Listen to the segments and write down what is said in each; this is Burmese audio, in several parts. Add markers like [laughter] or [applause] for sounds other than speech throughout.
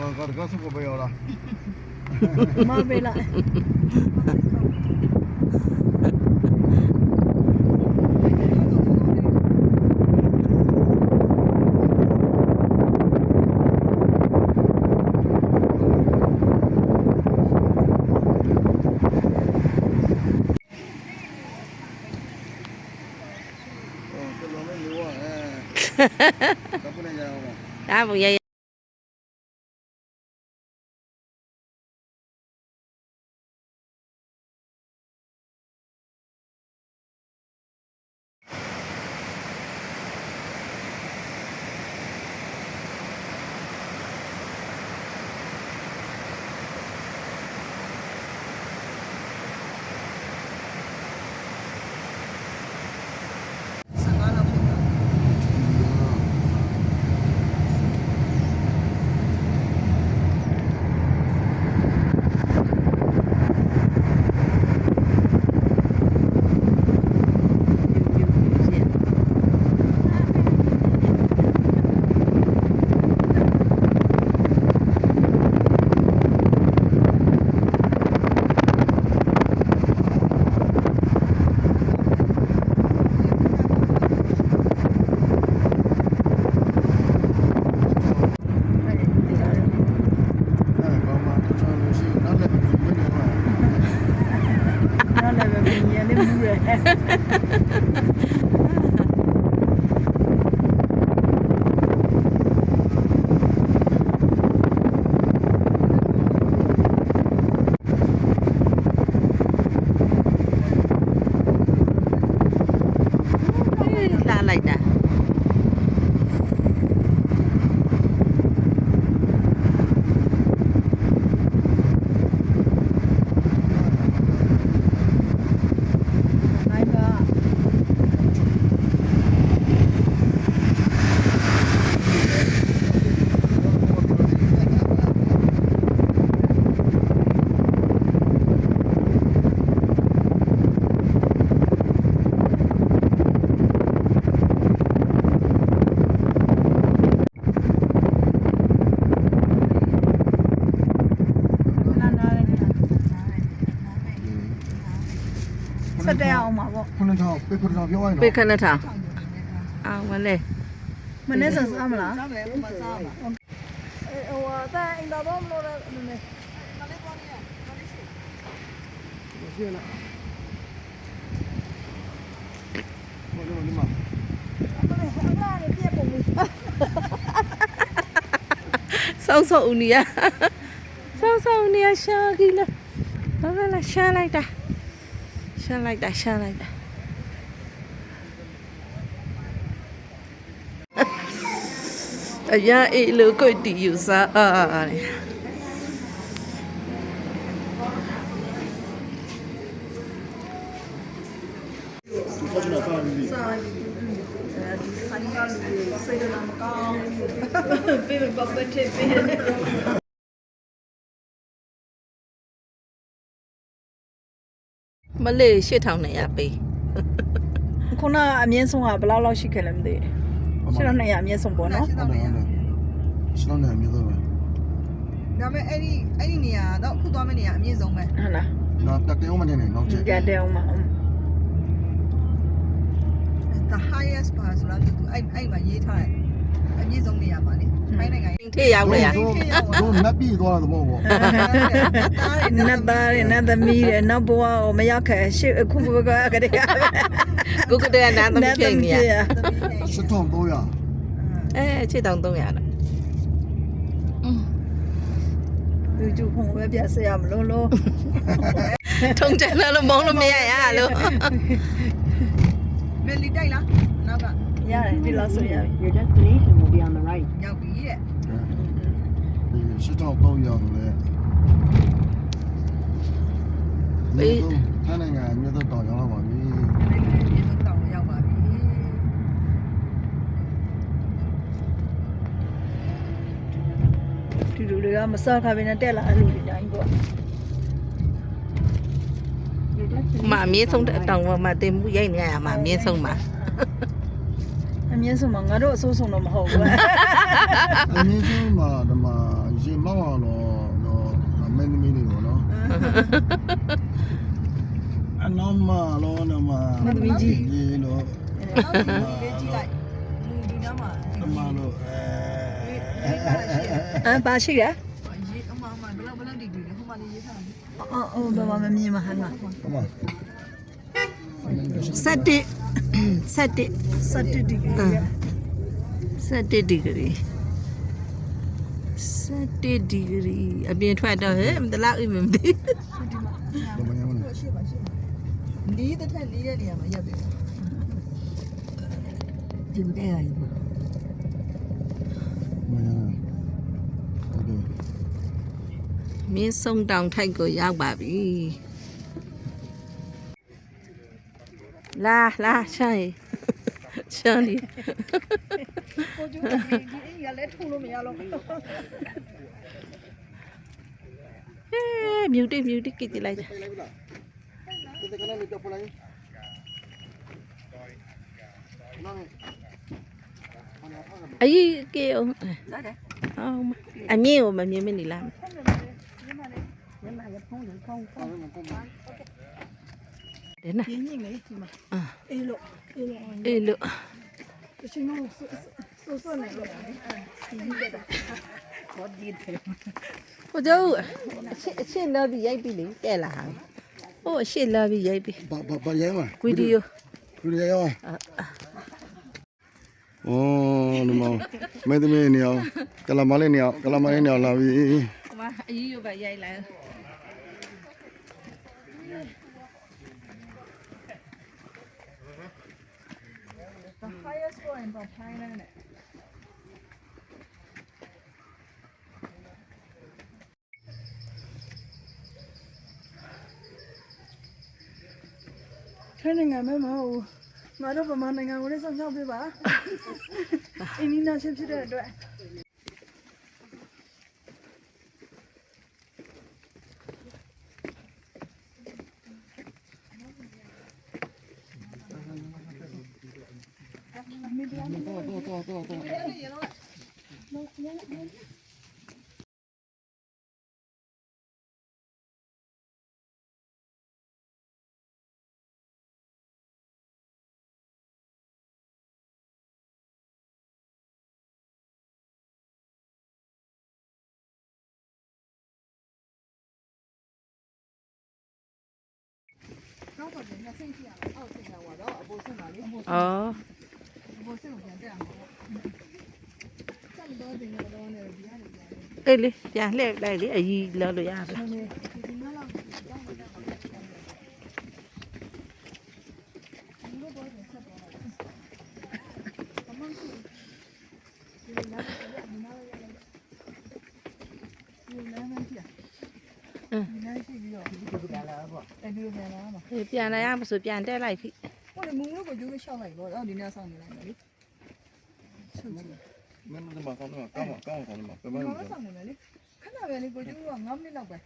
我搞的告诉我没有了，没啦。哦，这老妹有啊，哎。哈哈哈，到湖南去好不好？不要。là lại đã 베프르 병원에 베카나 타. 아, 원래. મને સંસામલા sau sậu nè sau sậu nè sao ghi [laughs] à? lên [laughs] à? nó là sao lại ta. Sao lại ta sao lại ta. အရာအေးလို့ကိုတီယူစားအားတယ်ပြေပပတဲ့ပြေမလေး၈200ပေးခုနအမြင့်ဆုံးကဘယ်လောက်လောက်ရှိခဲ့လဲမသိဘူး ရှင်းတော့200အမြဲဆုံးပေါ့နော်ရှင်းတော့200ကျွန်တော်လည်းအမြင့်ဆုံးပဲဒါပေမဲ့အဲ့ဒီအဲ့ဒီနေရာတော့အခုသွားမယ့်နေရာအမြင့်ဆုံးပဲဟုတ်လားနော်တက်တယ်အောင်မနေနဲ့နောက်ချက်တက်တယ်အောင်မ the highest bar ဆိုတာသူအဲ့အဲ့မှာရေးထားတယ် အပြည့်ဆုံးနေရာပါလေထိုင်းနိုင်ငံထိရောက်လေရတို့တို့နတ်ပြည်သွားတာသဘောပေါ့နတ်သားရဲ့နတ်သမီးရဲ့နောက်ဘဝကိုမရောက်ခဲ့ရှေ့အခုဘကကတည်းကကုကတည်းကနတ်သမီးဖြစ်နေရ7300အဲ7300တော့လူကျူဖုံပဲပြဆက်ရမလို့လို့ထုံတယ်လို့မုန်းလို့မရရလို့မယ်လီတိုက်လားနောက်က ရတယ်ဒီလောက်ဆိုရပြီ Your destination will be on the right. ရောက်ပြီတဲ့ရှစ်တောက်တော့ရောက်တယ်လေအဲ့နိုင်ငံမြတ်တော်ရောက်လာပါပြီနိုင်ငံရေးစတောင်ရောက်ပါပြီဒီလူတွေကမစားခါပဲနဲ့တက်လာအလူတွေတိုင်းပေါ့ Your destination မှာအမြင့်ဆုံးတဲ့အတောင်ပေါ်မှာတင်မှုရိုက်နေရမှာအမြင့်ဆုံးမှာ အမြင့်ဆုံးမှာငါတို့အဆိုးဆုံးတော့မဟုတ်ဘူးအမြင့်ဆုံးမှာဒီမှာရေမောင်းအောင်တော့တော့မင်းသမီးတွေပေါ့နော်အနောက်မှာတော့နမရေလို့နောက်ဒီလေးကြည့်လိုက်လူဒီနားမှာဒီမှာလို့အဲအမ်ပါရှိရရေးအမအမဘယ်လောက်ဘယ်လောက်ဒီဒီလဲဟိုမှာလေးရေးထားတယ်အော်အော်ဘာမှမမြင်မဟန်းမှာဟိုမှာ17 17 17ဒီဂရီ17ဒီဂရီ17ဒီဂရီအပြင်ထွက်တော့ဟဲ့မတလားအိမ်မသိဒီမှာညမလို့ရှိပါရှိလေးတစ်ထက်လေးတဲ့နေရာမှာရပ်ပြီဒီမတဲ့ရည်မညဟုတ်တယ်မင်းဆုံးတောင်ထိုက်ကိုရောက်ပါပြီ la la chơi chơi đi. Miêu đi miêu đi kì tì lại ấy kêu. À miêu mà miêu mình đi làm. Nhưng mà không được không không. တော့ပလိုက်နော်အကြီးကေအောင်လာတယ်အောင်မအမြင့်ကိုမမြင်မနေလားညမရဖုံးလို့ဖုံးဖုံးတဲ့နာပြင်းညင်လေဒီမှာအာအေးလို့အေးလို့အေးလို့တချင်တော့ဆိုးဆိုးနေလို့ဒီနေ့တာဘာဒီတယ်ဟိုကျော်အရှစ်အရှစ်လာပြီးရိုက်ပြီလေတဲ့လာဟာဟိုအရှစ်လာပြီးရိုက်ပြီဘာဘာဘာရဲမဗီဒီယိုဗီဒီယိုရောအော်ဒီမှာမဲသမီးနေအောင်ကလာမလေးနေအောင်ကလာမလေးနေအောင်လာပြီဟိုမှာအကြီးရောပါရိုက်လိုက် highest point of Thailand ထိုင်းနိုင်ငံမဲ့မဟုတ်ဘူးငါတို့ဗမာနိုင်ငံကိုလည်းစောင့် 你 နီနာရှင်ဖြစ်တဲ့အတွက်နောက်တော့ညဆင်းကြည့်ရအောင်အောက်ဆင်းရတော့အပေါ်ဆင်းပါလေအပေါ်ဩအပေါ်ဆင်းကိုပြန်တက်အောင်ဆက်တော့တင်ရတော့လည်းဒီရတယ်ပြန်အေးလေပြန်လှည့်လိုက်လေအကြီးလောလို့ရပြီဒီနောက်လောက်ကြောက်တော့ဒီလိုတော့ဆက်တော့တယ်အမှန်ရှိဒီနောက်တော့ဒီနောက်ရလိုက်ဒီလမ်းမှပြဒီနောက်ရှိပြီးတော့ဒီလိုပြန်လာပေါ့အဲဒီလိုပြန်လာမှာအေးပြန်လာရမဆိုပြန်တက်လိုက်ပြီဟို လေမုံလို့ကိုကျိုးရှောက်လိုက်တော့အော်ဒီနေ့ဆောင်းနေလိုက်မယ်လေချုပ်ကြည့်မင်းတို့မှာကောင်းတော့ကောင်းကောင်းကောင်းမှာပြမဘာလို့မှဆောင်းနေမယ်လေခဏပဲလေကိုကျိုးက9မိနစ်လောက်ပဲ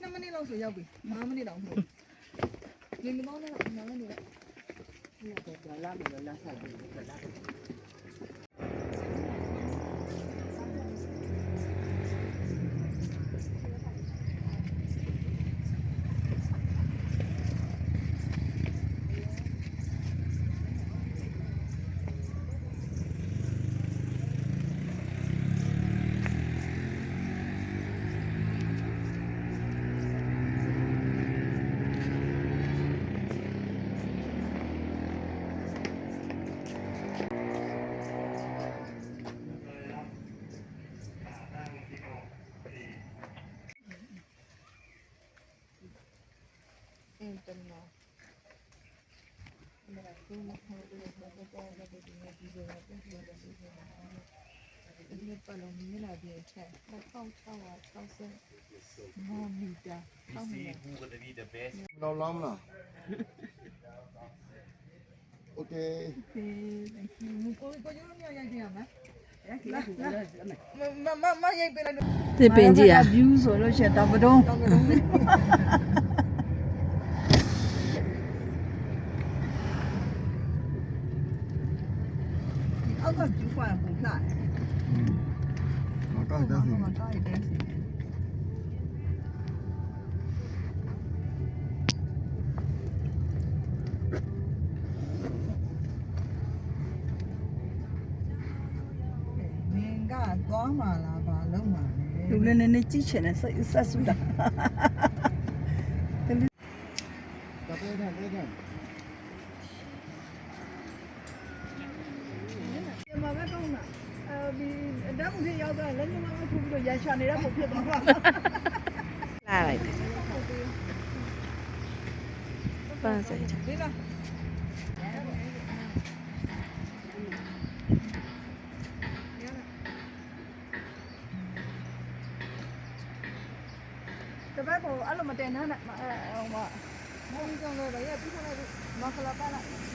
2မိနစ်လောက်ဆိုရောက်ပြီ9မိနစ်လောက်မဟုတ်ဘူးဒီမတော့လည်းနားလည်းနေလိုက်အင်းတမောမရဘူးမဟုတ်ဘူးဘာဘာဘာဘာဒီနေ့ဒီလိုပဲပြန်ပြန်ပြန် ဒီနေ့ပလုံးမလာတဲ့ချက်1660မော်မီတာဟောင်းနေ တော့လောင်းမလားโอเค ကိုကိုကျိုးမြောက်ရိုက်ကြရမယ်မမမရိုက်ပေးလိုက်တော့ ဒီပင်ကြီးอ่ะ view ဆိုလို့ရှိရင်တော့မတုံး တော့ကတော့ 가서 주고야 공사. 응. 가까이 대신. 가까이 대신. 내가 또 말아 봐. 너무 말해. 눈에는 내 지체는 써 있었습니다. 对的，对的。Lại. Ba giây. Tebak kalau alam ada yang nak, mau kita ngebayar, kita nak masalah apa nak?